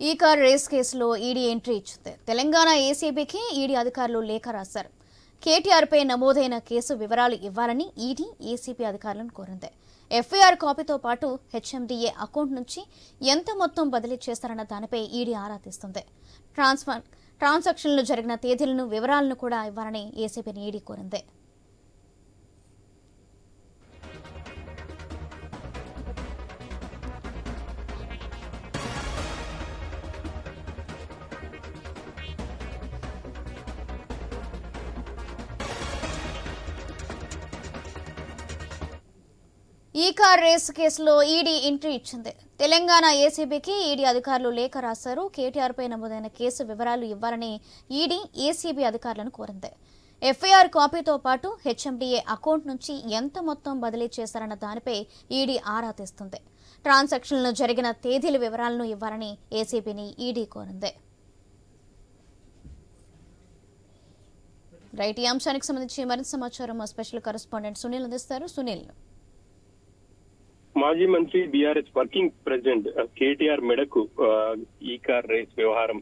ఈ car race కేసులో ED entry ఇచ్చింది. తెలంగాణ ఏసీబీకి ఈడీ అధికారులు లేఖ రాశారు. కేటీఆర్పై నమోదైన కేసు వివరాలు ఇవ్వాలని ఈడీ ఏసీబీ అధికారులను కోరింది. ఎఫ్ఐఆర్ కాపీతో పాటు హెచ్ఎండిఏ అకౌంట్ నుంచి ఎంత మొత్తం బదిలీ చేస్తారన్న దానిపై ఈడీ ఆరా తీస్తుంది. ట్రాన్స్ఫర్ ట్రాన్సాక్షన్లు జరిగిన తేదీలను వివరాలను కూడా ఇవ్వాలని ఏసీబీని ఈడీ కోరింది. ఈ కార్ రేస్ కేసులో ఈడీ ఎంట్రీ ఇచ్చింది. తెలంగాణ ఏసీబీకి ఈడీ అధికారులు లేఖ రాశారు. కేటీఆర్పై నమోదైన కేసు వివరాలు ఇవ్వాలని ఈడీ ఏసీబీ అధికారులను కోరింది. ఎఫ్ఐఆర్ కాపీతో పాటు హెచ్ఎండిఏ అకౌంట్ నుంచి ఎంత మొత్తం బదిలీ చేశారన్న దానిపై ఈడీ ఆరా తీస్తుంది. ట్రాన్సాక్షన్లు జరిగిన తేదీల వివరాలను ఇవ్వాలని ఏసీబీని ఈడీ కోరింది. రైట్ ఈ అంశానికి సంబంధించి మరింత సమాచారం మా స్పెషల్ కరెస్పాండెంట్ సునీల్ అందిస్తారు. సునీల్. మాజీ మంత్రి బీఆర్ఎస్ వర్కింగ్ ప్రెసిడెంట్ కేటీఆర్ మెడకు ఈ కార్ రేస్ వ్యవహారం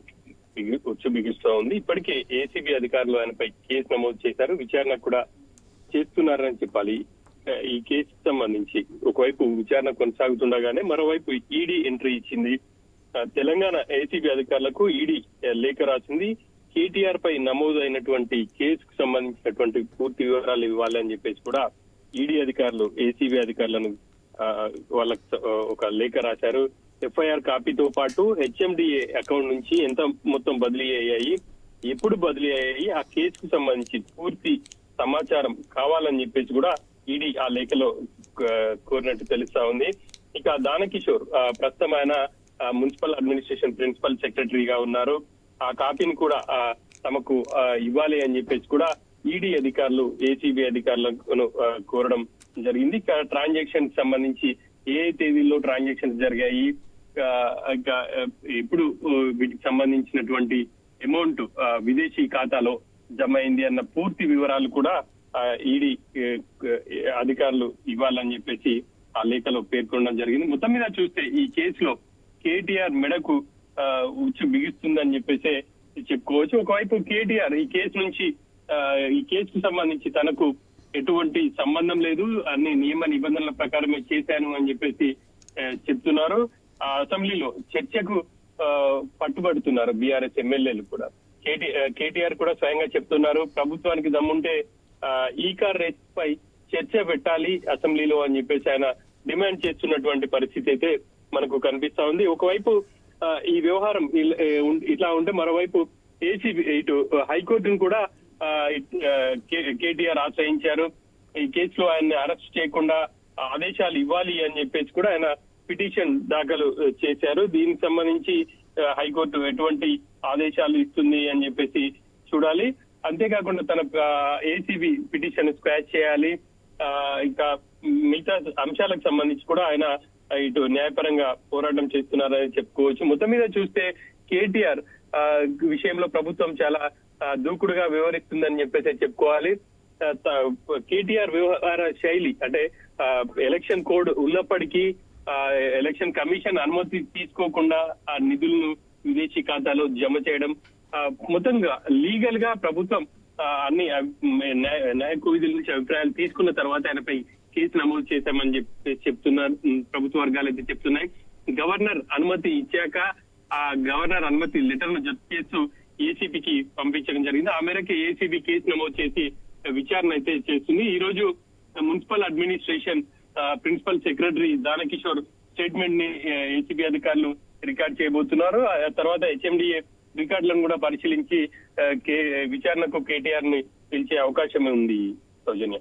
ఉచ్చు బిగిస్తూ ఉంది. ఇప్పటికే ఏసీబీ అధికారులు ఆయనపై కేసు నమోదు చేశారు. విచారణ కూడా చేస్తున్నారని చెప్పాలి. ఈ కేసు సంబంధించి ఒకవైపు విచారణ కొనసాగుతుండగానే మరోవైపు ఈడీ ఎంట్రీ ఇచ్చింది. తెలంగాణ ఏసీబీ అధికారులకు ఈడీ లేఖ రాసింది. కేటీఆర్ పై నమోదైనటువంటి కేసుకు సంబంధించినటువంటి పూర్తి వివరాలు ఇవ్వాలి అని చెప్పేసి కూడా ఈడీ అధికారులు ఏసీబీ అధికారులను వాళ్ళకి ఒక లేఖ రాశారు. ఎఫ్ఐఆర్ కాపీతో పాటు హెచ్ఎండిఏ అకౌంట్ నుంచి ఎంత మొత్తం బదిలీ అయ్యాయి ఎప్పుడు బదిలీ అయ్యాయి ఆ కేసుకు సంబంధించి పూర్తి సమాచారం కావాలని చెప్పేసి కూడా ఈడీ ఆ లేఖలో కోరినట్టు తెలుస్తా ఉంది. ఇక దానకిషోర్ ఆ, ప్రస్తుతం ఆయన మున్సిపల్ అడ్మినిస్ట్రేషన్ ప్రిన్సిపల్ సెక్రటరీగా ఉన్నారు. ఆ కాపీని కూడా తమకు ఇవ్వాలి అని చెప్పేసి కూడా ఈడీ అధికారులు ఏసీబీ అధికారులను కోరడం జరిగింది. ఇక ట్రాన్సాక్షన్ సంబంధించి ఏ తేదీల్లో ట్రాన్సాక్షన్స్ జరిగాయి? ఇంకా ఇప్పుడు వీటికి సంబంధించినటువంటి అమౌంట్ ఆ, విదేశీ ఖాతాలో జమ అయింది అన్న పూర్తి వివరాలు కూడా ఈడీ అధికారులు ఇవ్వాలని చెప్పేసి ఆ లేఖలో పేర్కొనడం జరిగింది. మొత్తం మీద చూస్తే ఈ కేసులో కేటీఆర్ మెడకు ఆ, ఉచ్చు బిగిస్తుందని చెప్పేసి చెప్పుకోవచ్చు. ఒకవైపు కేటీఆర్ ఈ కేసు నుంచి ఆ, ఈ కేసుకు సంబంధించి తనకు ఎటువంటి సంబంధం లేదు. అన్ని నియమ నిబంధనల ప్రకారమే చేశాను అని చెప్పేసి చెప్తున్నారు. ఆ అసెంబ్లీలో చర్చకు ఆ, పట్టుబడుతున్నారు బీఆర్ఎస్ ఎమ్మెల్యేలు కూడా. కేటీ కేటీఆర్ కూడా స్వయంగా చెప్తున్నారు. ప్రభుత్వానికి దమ్ముంటే ఆ, ఈ కార్ రేస్ పై చర్చ పెట్టాలి అసెంబ్లీలో అని చెప్పేసి ఆయన డిమాండ్ చేస్తున్నటువంటి పరిస్థితి అయితే మనకు కనిపిస్తా ఉంది. ఒకవైపు ఈ వ్యవహారం ఇట్లా ఉంటే మరోవైపు ఏసీబీ ఇటు హైకోర్టును కూడా కేటీఆర్ ఆశ్రయించారు. ఈ కేసులో ఆయన్ని అరెస్ట్ చేయకుండా ఆదేశాలు ఇవ్వాలి అని చెప్పేసి కూడా ఆయన పిటిషన్ దాఖలు చేశారు. దీనికి సంబంధించి హైకోర్టు ఎటువంటి ఆదేశాలు ఇస్తుంది అని చెప్పేసి చూడాలి. అంతేకాకుండా తన ఏసీబీ పిటిషన్ స్క్వాచ్ చేయాలి. ఆ, ఇంకా మిగతా అంశాలకు సంబంధించి కూడా ఆయన ఇటు న్యాయపరంగా పోరాటం చేస్తున్నారని చెప్పుకోవచ్చు. మొత్తం మీద చూస్తే కేటీఆర్ విషయంలో ప్రభుత్వం చాలా దూకుడుగా వ్యవహరిస్తుందని చెప్పేసి చెప్పుకోవాలి. కేటీఆర్ వ్యవహార శైలి అంటే ఆ, ఎలక్షన్ కోడ్ ఉన్నప్పటికీ ఆ, ఎలక్షన్ కమిషన్ అనుమతి తీసుకోకుండా ఆ నిధులను విదేశీ ఖాతాలో జమ చేయడం మొత్తంగా లీగల్గా ప్రభుత్వం ఆ, అన్ని న్యాయకు విధుల నుంచి అభిప్రాయాలు తీసుకున్న తర్వాత ఆయనపై కేసు నమోదు చేశామని చెప్పి చెప్తున్నారు ప్రభుత్వ వర్గాలు అయితే చెప్తున్నాయి. గవర్నర్ అనుమతి ఇచ్చాక ఆ గవర్నర్ అనుమతి లెటర్ను జప్తు చేస్తూ ఏసీబీకి పంపించడం జరిగింది. ఆ మేరకు ఏసీబీ కేసు నమోదు చేసి విచారణ అయితే చేస్తుంది. ఈ రోజు municipal administration principal secretary Danakishore స్టేట్మెంట్ని ACB అధికారులు రికార్డ్ చేయబోతున్నారు. ఆ తర్వాత హెచ్ఎండిఏ రికార్డులను కూడా పరిశీలించి విచారణకు కేటీఆర్ని పిలిచే అవకాశం ఉంది సౌజన్య.